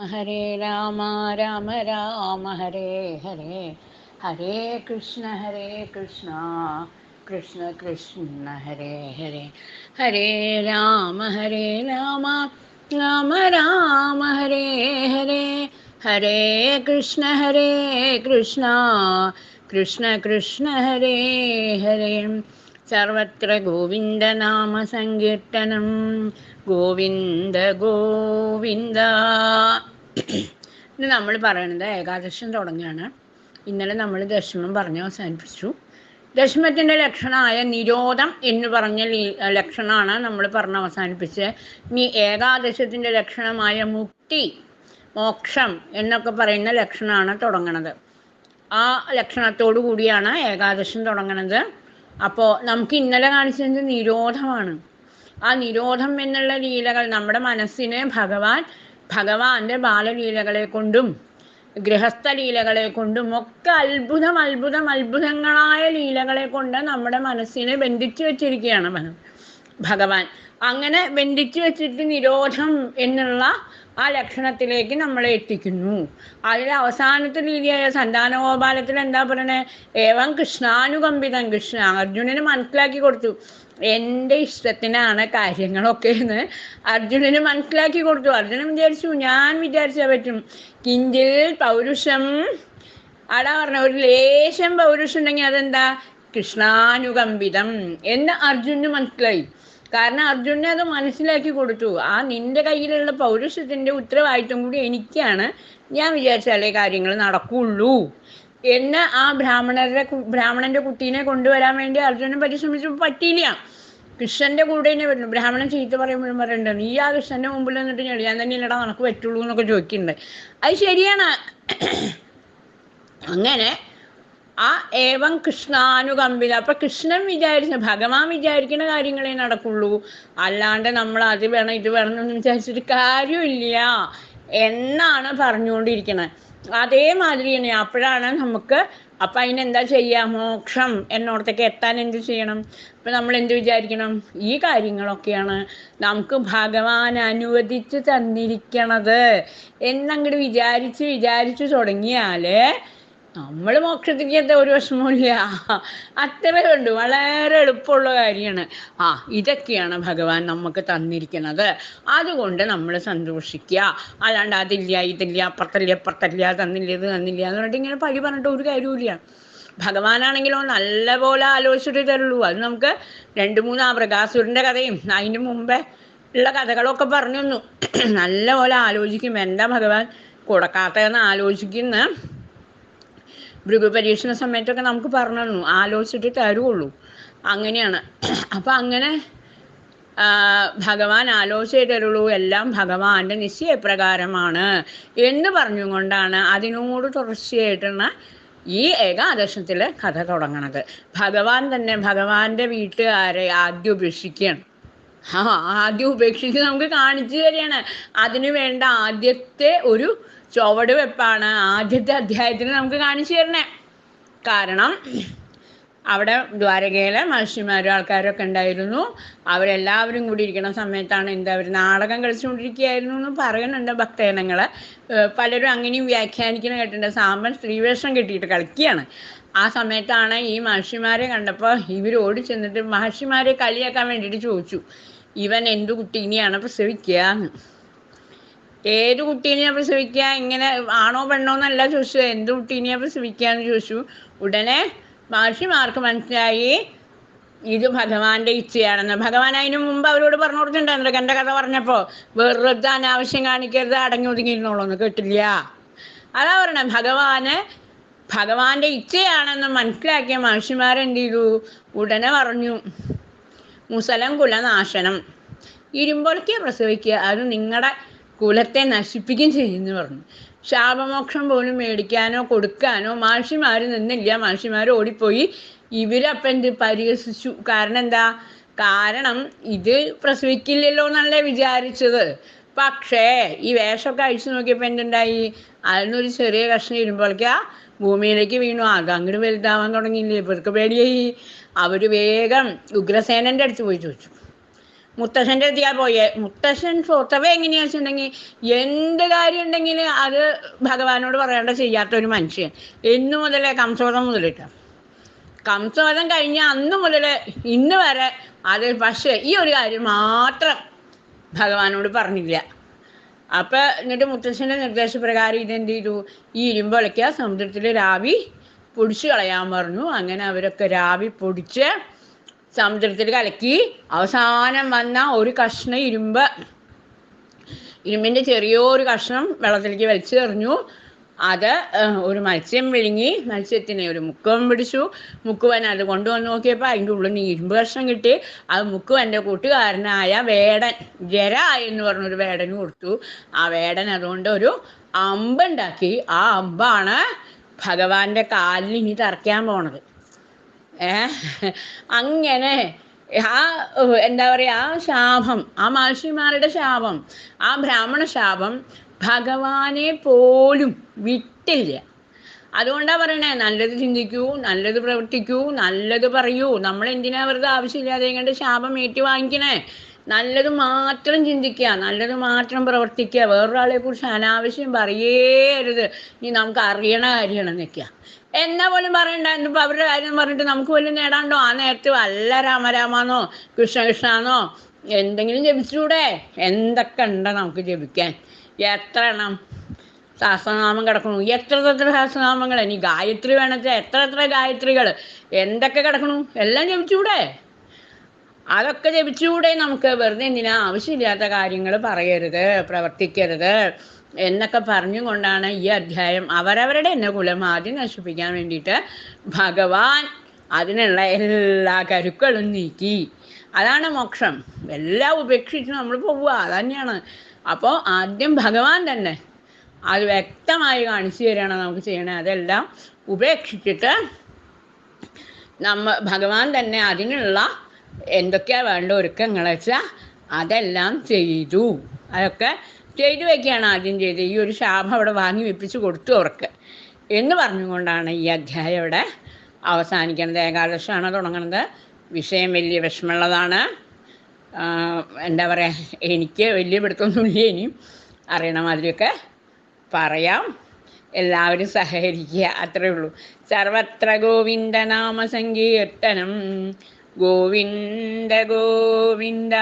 ഹരേ രാമ രാമ രാമ ഹരേ ഹരേ ഹരേ കൃഷ്ണ ഹരേ കൃഷ്ണ കൃഷ്ണ കൃഷ്ണ ഹരേ ഹരേ ഹരേ രാമ ഹരേ രാമ രാമ രാമ ഹരേ ഹരേ ഹരേ കൃഷ്ണ ഹരേ കൃഷ്ണ കൃഷ്ണ കൃഷ്ണ ഹരേ ഹരേ സർവത്ര ഗോവിന്ദനാമ സങ്കീർത്തനം ഗോവിന്ദ ഗോവിന്ദ. ഇന്ന് നമ്മൾ പറയുന്നത് ഏകാദശം തുടങ്ങുകയാണ്. ഇന്നലെ നമ്മൾ ദശമം പറഞ്ഞ് അവസാനിപ്പിച്ചു. ദശമത്തിന്റെ ലക്ഷണമായ നിരോധം എന്ന് പറഞ്ഞ ലക്ഷണമാണ് നമ്മൾ പറഞ്ഞ് അവസാനിപ്പിച്ച് ഇനി ഏകാദശത്തിന്റെ ലക്ഷണമായ മുക്തി മോക്ഷം എന്നൊക്കെ പറയുന്ന ലക്ഷണമാണ് തുടങ്ങണത്. ആ ലക്ഷണത്തോടു കൂടിയാണ് ഏകാദശം തുടങ്ങണത്. അപ്പോൾ നമുക്ക് ഇന്നലെ കാണിച്ചത് നിരോധമാണ്. ആ നിരോധം എന്നുള്ള ലീലകൾ നമ്മുടെ മനസ്സിനെ ഭഗവാൻ ഭഗവാന്റെ ബാലലീലകളെ കൊണ്ടും ഗൃഹസ്ഥ ലീലകളെ കൊണ്ടും ഒക്കെ അത്ഭുതം അത്ഭുതം അത്ഭുതങ്ങളായ ലീലകളെ കൊണ്ട് നമ്മുടെ മനസ്സിനെ ബന്ധിച്ചു വെച്ചിരിക്കുകയാണ് ഭഗ- ഭഗവാൻ. അങ്ങനെ ബന്ധിച്ചു വെച്ചിട്ട് നിരോധം എന്നുള്ള ആ ലക്ഷണത്തിലേക്ക് നമ്മളെ എത്തിക്കുന്നു. അതിൽ അവസാനത്തെ രീതിയായ സന്താനഗോപാലത്തിൽ എന്താ പറയണേ? ഏവം കൃഷ്ണാനുകമ്പിതം കൃഷ്ണ. അർജുനന് മനസ്സിലാക്കി കൊടുത്തു. എന്റെ ഇഷ്ടത്തിനാണ് കാര്യങ്ങളൊക്കെ എന്ന് അർജുനന് മനസ്സിലാക്കി കൊടുത്തു. അർജുനൻ വിചാരിച്ചു ഞാൻ വിചാരിച്ചാൽ പറ്റും. കിഞ്ചിൽ പൗരുഷം അടാ പറഞ്ഞ ഒരു ലേശം പൗരുഷം ഉണ്ടെങ്കിൽ അതെന്താ? കൃഷ്ണാനുകമ്പിതം എന്ന് അർജുനന് മനസ്സിലായി. കാരണം അർജുനെ അത് മനസ്സിലാക്കി കൊടുത്തു. ആ നിന്റെ കയ്യിലുള്ള പൗരുഷത്തിന്റെ ഉത്തരവാദിത്വം കൂടി എനിക്കാണ്. ഞാൻ വിചാരിച്ചാലേ കാര്യങ്ങൾ നടക്കുള്ളൂ. എന്ന് ആ ബ്രാഹ്മണരുടെ ബ്രാഹ്മണന്റെ കുട്ടീനെ കൊണ്ടുവരാൻ വേണ്ടി അർജുനൻ പരിശ്രമിച്ചു പറ്റിയില്ല. കൃഷ്ണന്റെ കൂടെ തന്നെ വരുന്നു. ബ്രാഹ്മണൻ ചീത്ത പറയുമ്പോഴും പറയണ്ട നീ ആ കൃഷ്ണന്റെ മുമ്പിൽ നിന്നിട്ട് ഞാൻ ഞാൻ തന്നെ ഇല്ലടാ നിനക്ക് പറ്റുള്ളൂ എന്നൊക്കെ ചോദിക്കുന്നുണ്ട്. അത് ശരിയാണ്. അങ്ങനെ ആ ഏവം കൃഷ്ണാനുകമ്പിത അപ്പൊ കൃഷ്ണൻ വിചാരിച്ച ഭഗവാൻ വിചാരിക്കുന്ന കാര്യങ്ങളെ നടക്കുള്ളൂ. അല്ലാണ്ട് നമ്മൾ അത് വേണം ഇത് വേണം എന്നൊന്നും വിചാരിച്ചിട്ട് കാര്യമില്ല എന്നാണ് പറഞ്ഞുകൊണ്ടിരിക്കുന്നത് അതേമാതിരി തന്നെ അപ്പോഴാണ് നമുക്ക് അപ്പൊ അതിനെന്താ ചെയ്യാ? മോക്ഷം എന്നോടത്തേക്ക് എത്താൻ എന്ത് ചെയ്യണം? ഇപ്പൊ നമ്മൾ എന്ത് വിചാരിക്കണം? ഈ കാര്യങ്ങളൊക്കെയാണ് നമുക്ക് ഭഗവാൻ അനുവദിച്ച് തന്നിരിക്കണത്. എന്നങ്ങോട്ട് വിചാരിച്ച് വിചാരിച്ചു തുടങ്ങിയാൽ നമ്മൾ മോക്ഷത്തിക്കത്തെ ഒരു വിഷമമില്ല അത്രേ വളരെ എളുപ്പമുള്ള കാര്യമാണ്. ആ ഇതൊക്കെയാണ് ഭഗവാൻ നമുക്ക് തന്നിരിക്കുന്നത്. അതുകൊണ്ട് നമ്മൾ സന്തോഷിക്കുക. അല്ലാണ്ട് അതില്ല ഇതില്ല അപ്പുറത്തല്ല അപ്പുറത്തല്ല തന്നില്ല ഇത് തന്നില്ല എന്ന് പറഞ്ഞിട്ട് ഇങ്ങനെ പഴി പറഞ്ഞിട്ട് ഒരു കാര്യമില്ല ഭഗവാനാണെങ്കിലോ നല്ലപോലെ ആലോചിച്ചിട്ട് തരുള്ളൂ. അത് നമുക്ക് രണ്ട് മൂന്ന് ആ കഥയും അതിന് മുമ്പേ ഉള്ള കഥകളൊക്കെ പറഞ്ഞു തന്നു. നല്ലപോലെ ആലോചിക്കും. എന്താ ഭഗവാൻ കൊടുക്കാത്തതെന്ന് ആലോചിക്കുന്ന. ഭൃഗു പരീക്ഷണ സമയത്തൊക്കെ നമുക്ക് പറഞ്ഞു തന്നു ആലോചിച്ചിട്ട് തരുള്ളൂ. അങ്ങനെയാണ്. അപ്പം അങ്ങനെ ഭഗവാൻ ആലോചിച്ചേ തരുള്ളൂ എല്ലാം ഭഗവാന്റെ നിശ്ചയപ്രകാരമാണ് എന്ന് പറഞ്ഞുകൊണ്ടാണ് അതിനോട് തുടർച്ചയായിട്ടുള്ള ഈ ഏകാദശത്തിലെ കഥ തുടങ്ങണത്. ഭഗവാൻ തന്നെ ഭഗവാന്റെ വീട്ടുകാരെ ആദ്യം ഉപേക്ഷിക്കുകയാണ്. ആ ആദ്യം ഉപേക്ഷിച്ച് നമുക്ക് കാണിച്ചു തരികയാണ്. അതിനു വേണ്ട ആദ്യത്തെ ഒരു ചുവട് വെപ്പാണ് ആദ്യത്തെ അധ്യായത്തിന് നമുക്ക് കാണിച്ചു തരണേ. കാരണം അവിടെ ദ്വാരകയിലെ മഹർഷിമാരും ആൾക്കാരൊക്കെ ഉണ്ടായിരുന്നു. അവരെല്ലാവരും കൂടി ഇരിക്കുന്ന സമയത്താണ് എന്താ അവർ നാടകം കളിച്ചുകൊണ്ടിരിക്കുകയായിരുന്നു എന്ന് പറയുന്നുണ്ട് ഭക്തജനങ്ങൾ പലരും അങ്ങനെയും വ്യാഖ്യാനിക്കുന്ന കേട്ടിട്ടുണ്ട്. സാമ്പൻ സ്ത്രീവേഷം കിട്ടിയിട്ട് കളിക്കുകയാണ്. ആ സമയത്താണ് ഈ മഹർഷിമാരെ കണ്ടപ്പോൾ ഇവർ ഓടി ചെന്നിട്ട് മഹർഷിമാരെ കളിയാക്കാൻ വേണ്ടിയിട്ട് ചോദിച്ചു. ഇവൻ എന്തു കുട്ടീനെയാണ് പ്രസവിക്കുക? ഏത് കുട്ടീനെയാ പ്രസവിക്കുക ഇങ്ങനെ ആണോ പെണ്ണോ എന്നല്ല ചോദിച്ചു എന്ത് കുട്ടീനെയാ പ്രസവിക്കുക എന്ന് ചോദിച്ചു. ഉടനെ മഹർഷിമാർക്ക് മനസ്സിലായി ഇത് ഭഗവാന്റെ ഇച്ഛയാണെന്ന്. ഭഗവാൻ അതിനു മുമ്പ് അവരോട് പറഞ്ഞു കൊടുത്തിട്ടുണ്ടായിരുന്നു എന്റെ കഥ പറഞ്ഞപ്പോ വെറുതെ അനാവശ്യം കാണിക്കരുത് അടങ്ങി ഒതുങ്ങിയിരുന്നോളൂ എന്ന് കേട്ടില്ല അതാ പറഞ്ഞ ഭഗവാന് ഭഗവാന്റെ ഇച്ഛയാണെന്ന് മനസ്സിലാക്കിയ മഹർഷിമാരെന്ത് ചെയ്തു? ഉടനെ പറഞ്ഞു മുസലം കുലനാശനം. ഇരുമ്പൊലക്കെ പ്രസവിക്കുക. അത് നിങ്ങളുടെ കുലത്തെ നശിപ്പിക്കുകയും ചെയ്യുമെന്ന് പറഞ്ഞു. ശാപമോക്ഷം പോലും മേടിക്കാനോ കൊടുക്കാനോ മാഷിമാർ നിന്നില്ല. മാഷിമാർ ഓടിപ്പോയി. ഇവരപ്പം എന്ത് പരിഹസിച്ചു. കാരണം എന്താ കാരണം ഇത് പ്രസവിക്കില്ലല്ലോ എന്നല്ലേ വിചാരിച്ചത്. പക്ഷേ ഈ വേഷമൊക്കെ അഴിച്ചു നോക്കിയപ്പോൾ എന്തുണ്ടായി? അതിനൊരു ചെറിയ കഷ്ണം ഇരുമ്പോഴേക്കാ ഭൂമിയിലേക്ക് വീണു. ആകെ അങ്ങോട്ട് വലുതാവാൻ തുടങ്ങിയില്ലേ? ഇവർക്ക് പേടിയായി. അവർ വേഗം ഉഗ്രസേനന്റെ അടുത്ത് പോയി ചോദിച്ചു. മുത്തശ്ശന്റെ എത്തിയാ പോയേ. മുത്തശ്ശൻ സ്വത്തവ എങ്ങനെയാ വെച്ചിട്ടുണ്ടെങ്കിൽ എന്ത് കാര്യം ഉണ്ടെങ്കിൽ അത് ഭഗവാനോട് പറയാണ്ട് ചെയ്യാത്ത ഒരു മനുഷ്യൻ. എന്നു മുതലേ കംസവധം മുതലിട്ട്. കംസവധം കഴിഞ്ഞ അന്ന് മുതൽ ഇന്ന് വരെ അത് പക്ഷേ ഈ ഒരു കാര്യം മാത്രം ഭഗവാനോട് പറഞ്ഞില്ല. അപ്പൊ എന്നിട്ട് മുത്തശ്ശന്റെ നിർദ്ദേശപ്രകാരം ഇതെന്ത് ചെയ്തു? ഈ ഇരുമ്പൊളയ്ക്ക സമുദ്രത്തിൽ രാവി പൊടിച്ചു കളയാൻ പറഞ്ഞു. അങ്ങനെ അവരൊക്കെ രാവി പൊടിച്ച് സമുദ്രത്തിൽ കലക്കി അവസാനം വന്ന ഒരു കഷ്ണം ഇരുമ്പ്. ഇരുമ്പിന്റെ ചെറിയൊരു കഷ്ണം വെള്ളത്തിലേക്ക് വലിച്ചു തെറിഞ്ഞു അത് ഒരു മത്സ്യം വിഴുങ്ങി മത്സ്യത്തിനെ ഒരു മുക്കുവൻ പിടിച്ചു. മുക്കുവൻ അത് കൊണ്ടുവന്ന് നോക്കിയപ്പോൾ അതിന്റെ ഉള്ളിൽ നിന്ന് ഇരുമ്പ് കഷ്ണം കിട്ടി. അത് മുക്കുവന്റെ കൂട്ടുകാരനായ വേടൻ ജര എന്ന് പറഞ്ഞൊരു വേടന് കൊടുത്തു. ആ വേടൻ അതുകൊണ്ട് ഒരു അമ്പുണ്ടാക്കി. ആ അമ്പാണ് ഭഗവാന്റെ കാലിൽ ഇനി തറയ്ക്കാൻ പോണത്. അങ്ങനെ. ആ എന്താ പറയുക ആ ശാപം ആ മഹർഷിമാരുടെ ശാപം ആ ബ്രാഹ്മണ ശാപം ഭഗവാനെ പോലും വിട്ടില്ല. അതുകൊണ്ടാ പറയണേ നല്ലത് ചിന്തിക്കൂ നല്ലത് പ്രവർത്തിക്കൂ നല്ലത് പറയൂ. നമ്മൾ എന്തിനാ വെറുതെ ആവശ്യമില്ലാതെ ഇങ്ങോട്ട് ശാപം ഏറ്റു വാങ്ങിക്കണേ നല്ലത് മാത്രം ചിന്തിക്കുക നല്ലത് മാത്രം പ്രവർത്തിക്കുക. വേറൊരാളെ കുറിച്ച് അനാവശ്യം പറയേരുത്. ഇനി നമുക്ക് അറിയണ കാര്യമാണ് നിൽക്കുക എന്നാ പോലും പറയണ്ട. ഇന്നിപ്പോ അവരുടെ കാര്യം പറഞ്ഞിട്ട് നമുക്ക് പോലും നേടാണ്ടോ? ആ നേരത്ത് വല്ല രാമരാമാന്നോ കൃഷ്ണകൃഷ്ണാന്നോ എന്തെങ്കിലും ജപിച്ചൂടെ? എന്തൊക്കെ ഉണ്ടോ നമുക്ക് ജപിക്കാൻ? എത്ര എണ്ണം സഹസ്രനാമം കിടക്കണു എത്ര എത്ര സഹസ്രനാമങ്ങൾ? ഇനി ഗായത്രി വേണത്തെ എത്ര എത്ര ഗായത്രികൾ എന്തൊക്കെ കിടക്കണു എല്ലാം ജപിച്ചൂടെ? അതൊക്കെ ജപിച്ചുകൂടെ നമുക്ക് വെറുതെ എന്തിനാ ആവശ്യമില്ലാത്ത കാര്യങ്ങൾ പറയരുത് പ്രവർത്തിക്കരുത് എന്നൊക്കെ പറഞ്ഞുകൊണ്ടാണ് ഈ അധ്യായം അവരവരുടെ എന്നെ കുലം ആദ്യം നശിപ്പിക്കാൻ വേണ്ടിയിട്ട് ഭഗവാൻ അതിനുള്ള എല്ലാ കരുക്കളും നീക്കി. അതാണ് മോക്ഷം. എല്ലാം ഉപേക്ഷിച്ച് നമ്മൾ പോവുക അതന്നെയാണ്. അപ്പോൾ ആദ്യം ഭഗവാൻ തന്നെ അത് വ്യക്തമായി കാണിച്ചു തരികയാണ് നമുക്ക് ചെയ്യണേ. അതെല്ലാം ഉപേക്ഷിച്ചിട്ട് നമ്മ ഭഗവാൻ തന്നെ അതിനുള്ള എന്തൊക്കെയാ വേണ്ട ഒരുക്കങ്ങൾ വെച്ചാൽ അതെല്ലാം ചെയ്തു. അതൊക്കെ ചെയ്തു വെക്കുകയാണ് ആദ്യം ചെയ്ത് ഈ ഒരു ശാപം അവിടെ വാങ്ങി വെപ്പിച്ച് കൊടുത്തു അവർക്ക്. എന്ന് പറഞ്ഞുകൊണ്ടാണ് ഈ അധ്യായം ഇവിടെ അവസാനിക്കുന്നത്. ഏകാദശമാണ് തുടങ്ങുന്നത്. വിഷയം വലിയ വിഷമമുള്ളതാണ്. എന്താ പറയുക എനിക്ക് വലിയ പിടുത്തൊന്നുമില്ല ഇനിയും അറിയണ മാതിരിയൊക്കെ പറയാം. എല്ലാവരും സഹകരിക്കുക. അത്രേ ഉള്ളൂ. സർവത്ര ഗോവിന്ദ നാമ സങ്കീർത്തനം. ഗോവിന്ദ ഗോവിന്ദ.